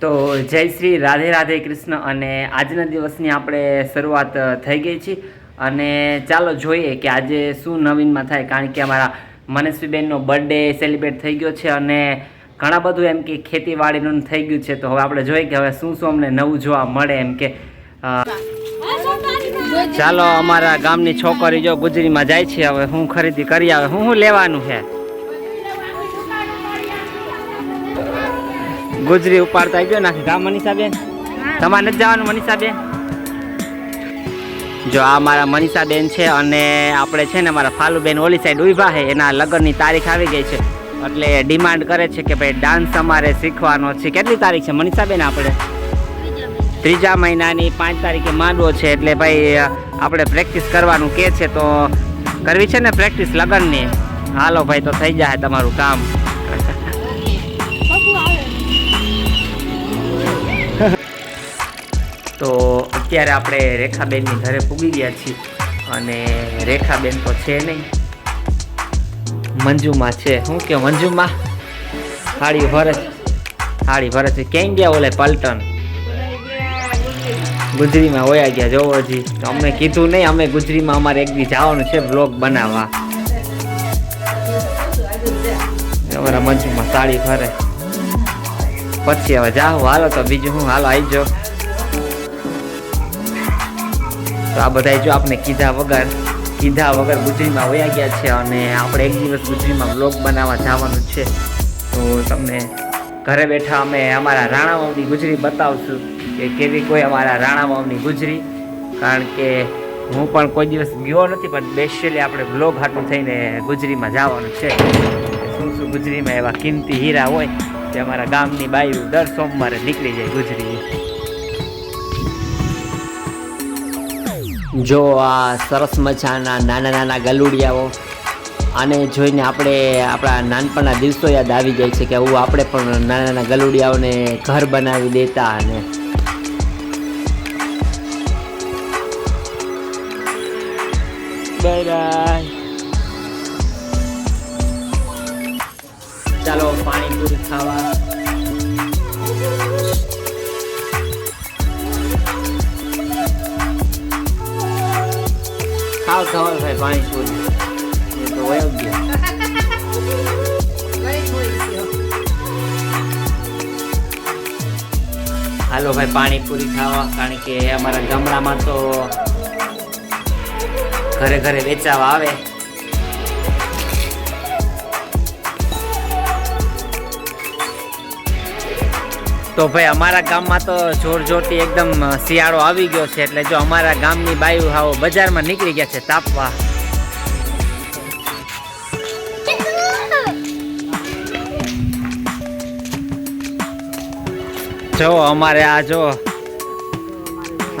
તો જય શ્રી રાધે રાધે કૃષ્ણ અને આજના દિવસની આપણે શરૂઆત થઈ ગઈ છે. અને ચાલો જોઈએ કે આજે શું નવીનમાં થાય, કારણ કે અમારા મનસ્વીબેનનો બર્થડે સેલિબ્રેટ થઈ ગયો છે અને ઘણા બધું એમ કે ખેતીવાડીનું થઈ ગયું છે. તો હવે આપણે જોઈએ કે હવે શું શું અમને નવું જોવા મળે એમ કે ચાલો અમારા ગામની છોકરી જો ગુજરીમાં જાય છે, હવે હું ખરીદી કરી આવે, હું શું લેવાનું છે? ગુજરી ઉપાડતા આવી ગયો નાખી ગામ મનીષાબેન. તમારે નથી જવાનું મનીષા બેન જો આ મારા મનીષાબેન છે અને આપણે છે ને મારા ફાલુબેન ઓલી સાઈડ ઊભા છે. એના લગ્નની તારીખ આવી ગઈ છે. એટલે ડિમાન્ડ કરે છે કે ભાઈ ડાન્સ અમારે શીખવાનો છે. કેટલી તારીખ છે મનીષાબેન આપણે? ત્રીજા મહિનાની પાંચ તારીખે માંડવો છે. એટલે ભાઈ આપણે પ્રેક્ટિસ કરવાનું કે છે તો કરવી છે ને પ્રેક્ટિસ લગ્નની? હાલો ભાઈ તો થઈ જાય તમારું કામ. તો અત્યારે આપણે રેખાબેનની ઘરે પૂગી ગયા છીએ અને રેખાબેન તો છે નહીં. મંજુમાં છે. શું કે મંજુમાં? સાડી ભરે સાડી થાળી ભરે છે ક્યાં ગયા ઓલે પલટન ગુજરીમાં વયા ગયા જોવો હજી. તો અમને કીધું નહીં, અમે ગુજરીમાં અમારે એક દી જવાનું છે બ્લોગ બનાવવા. અમારા મંજુમાં સાડી ભરે પછી હવે જાઓ. હાલો તો બીજું હું? હાલો આવી જાઓ. તો આ બધાય જો આપણે કીધા વગર કીધા વગર ગુજરીમાં વયા ગયા છે અને આપણે એક દિવસ ગુજરીમાં બ્લોગ બનાવવા જવાનું છે. તો તમને ઘરે બેઠા અમે અમારા રાણાવાવની ગુજરી બતાવશું કે કેવી કોઈ અમારા રાણાવાવની ગુજરી. કારણ કે હું પણ કોઈ દિવસ ગયો નથી, પણ સ્પેશિયલી આપણે બ્લોગ હાટું થઈને ગુજરીમાં જવાનું છે. શું શું ગુજરીમાં એવા કિંમતી હીરા હોય તે અમારા ગામની બાયું દર સોમવારે નીકળી જાય ગુજરી. જો આ સરસ મજાના નાના નાના ગલુડિયાઓ આને જોઈને આપણે આપણા નાનપણના દિવસો યાદ આવી જાય છે કે આવું આપણે પણ નાના નાના ગલુડિયાઓને ઘર બનાવી દેતા અને ચાલો પાણીપુરી ખાવા. ખાવ ભાઈ પાણીપુરી એ તો વયો ગયો હાલો ભાઈ, પાણીપુરી ખાવા, કારણ કે અમારા ગામડામાં તો ઘરે ઘરે વેચાવા આવે. તો ભાઈ, અમારા ગામમાં તો જોર જોરથી એકદમ શિયાળો આવી ગયો છે. એટલે જો અમારા ગામની બાયુ હાવ બજારમાં નીકળી ગયા છે તાપવા. જો અમારે આ જો,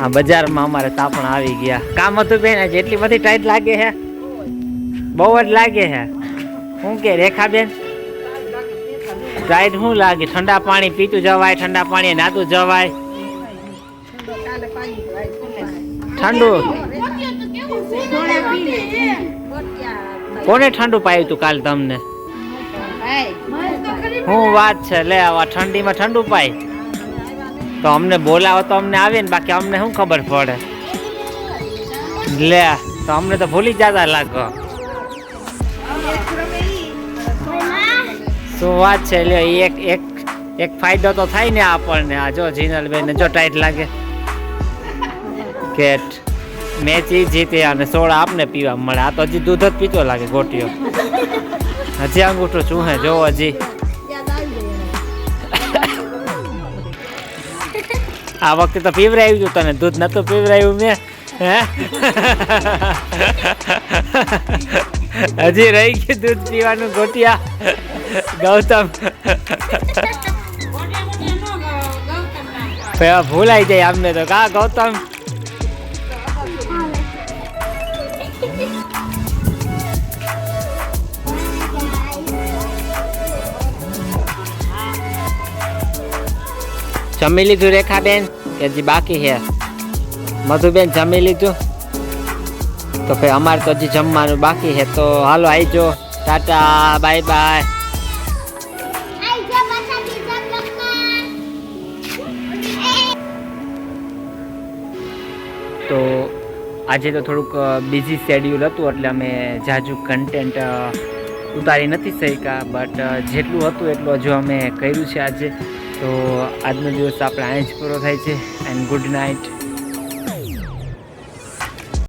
આ બજારમાં અમારે તાપણ આવી ગયા. કામ હતું બેન, આજે એટલી બધી ટાઈટ લાગે છે બહુ જ લાગે છે શું કે રેખાબેન ટાઈટ શું લાગે? ઠંડા પાણી પીતું જવાય, ઠંડા પાણી નાતું જવાય? ઠંડુ? કોને ઠંડુ પાયું તું કાલ તમને? શું વાત છે, લે આવા ઠંડીમાં ઠંડુ પાય. તો અમને બોલાવો તો અમને આવે ને, બાકી અમને શું ખબર પડે? લે, તો અમને તો ભૂલી જતા લાગો. શું વાત છે ઈ એક એક એક ફાયદો તો થાય ને આપણને. આ જો જીનલ બેન જો ટાઈટ લાગે. કેટ. મેચ ઈ જીતે અને સોડા આપને પીવા મળે. આ તો હજી દૂધ જ પીતો લાગે ગોટીઓ હજી અંગૂઠું શું હે જો હજી. આ વખતે તો પીવરાયું હતું તને. દૂધ નતું પીવરાયું મેં. હે? હજી રહી ગયું દૂધ પીવાનું ગોટિયા. ગૌતમ. ભૂલાઈ જાય અમને તો. કા ગૌતમ? જમી લીધું રેખાબેન? કે હજી બાકી છે? મધુબેન જમી લીધું? તો ભાઈ અમારે તો હજી જમવાનું બાકી છે. તો હાલો આવજો ટાટા બાય બાય. તો આજે તો થોડુંક બિઝી શેડ્યુલ હતું એટલે અમે જાજુ કન્ટેન્ટ ઉતારી નથી શક્યા. બટ જેટલું હતું એટલું હજુ અમે કર્યું છે આજે. તો આજનો દિવસ આપણે અહીં જ પૂરો થાય છે. And good night